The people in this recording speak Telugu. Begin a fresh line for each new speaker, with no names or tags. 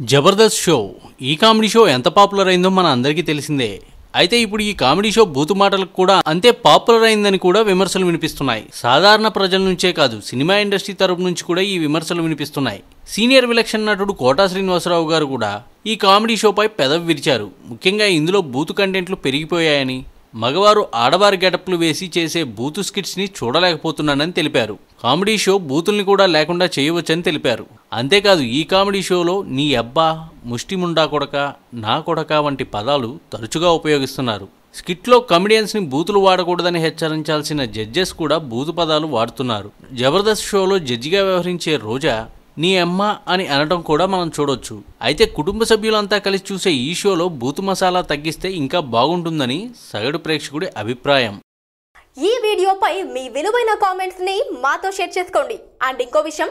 జబర్దస్త్ షో. ఈ కామెడీ షో ఎంత పాపులర్ అయిందో మన అందరికీ తెలిసిందే. అయితే ఇప్పుడు ఈ కామెడీ షో బూతు మాటలకు కూడా అంతే పాపులర్ అయిందని కూడా విమర్శలు వినిపిస్తున్నాయి. సాధారణ ప్రజల నుంచే కాదు సినిమా ఇండస్ట్రీ తరపు నుంచి కూడా ఈ విమర్శలు వినిపిస్తున్నాయి. సీనియర్ విలక్షణ నటుడు కోటా శ్రీనివాసరావు గారు కూడా ఈ కామెడీ షోపై పెదవి విరిచారు. ముఖ్యంగా ఇందులో బూతు కంటెంట్లు పెరిగిపోయాయని మగవారు ఆడవారి గెటప్లు వేసి చేసే బూతు స్కిట్స్ని చూడలేకపోతున్నానని తెలిపారు. కామెడీ షో బూతుల్ని కూడా లేకుండా చేయవచ్చని తెలిపారు. అంతేకాదు ఈ కామెడీ షోలో నీ అబ్బా ముష్టిముండా కొడక నా కొడక వంటి పదాలు తరచుగా ఉపయోగిస్తున్నారు. స్కిట్లో కమెడియన్స్ని బూతులు వాడకూడదని హెచ్చరించాల్సిన జడ్జెస్ కూడా బూతు పదాలు వాడుతున్నారు. జబర్దస్త్ షోలో జడ్జిగా వ్యవహరించే రోజా నీ అమ్మ అని అనడం కూడా మనం చూడొచ్చు. అయితే కుటుంబ సభ్యులంతా కలిసి చూసే ఈ షోలో బూతు మసాలా తగ్గిస్తే ఇంకా బాగుంటుందని సగటు ప్రేక్షకుడి అభిప్రాయం.
ఈ వీడియోపై మీ విలువైన కామెంట్స్ని మాతో షేర్ చేసుకోండి. అండ్ ఇంకో విషయం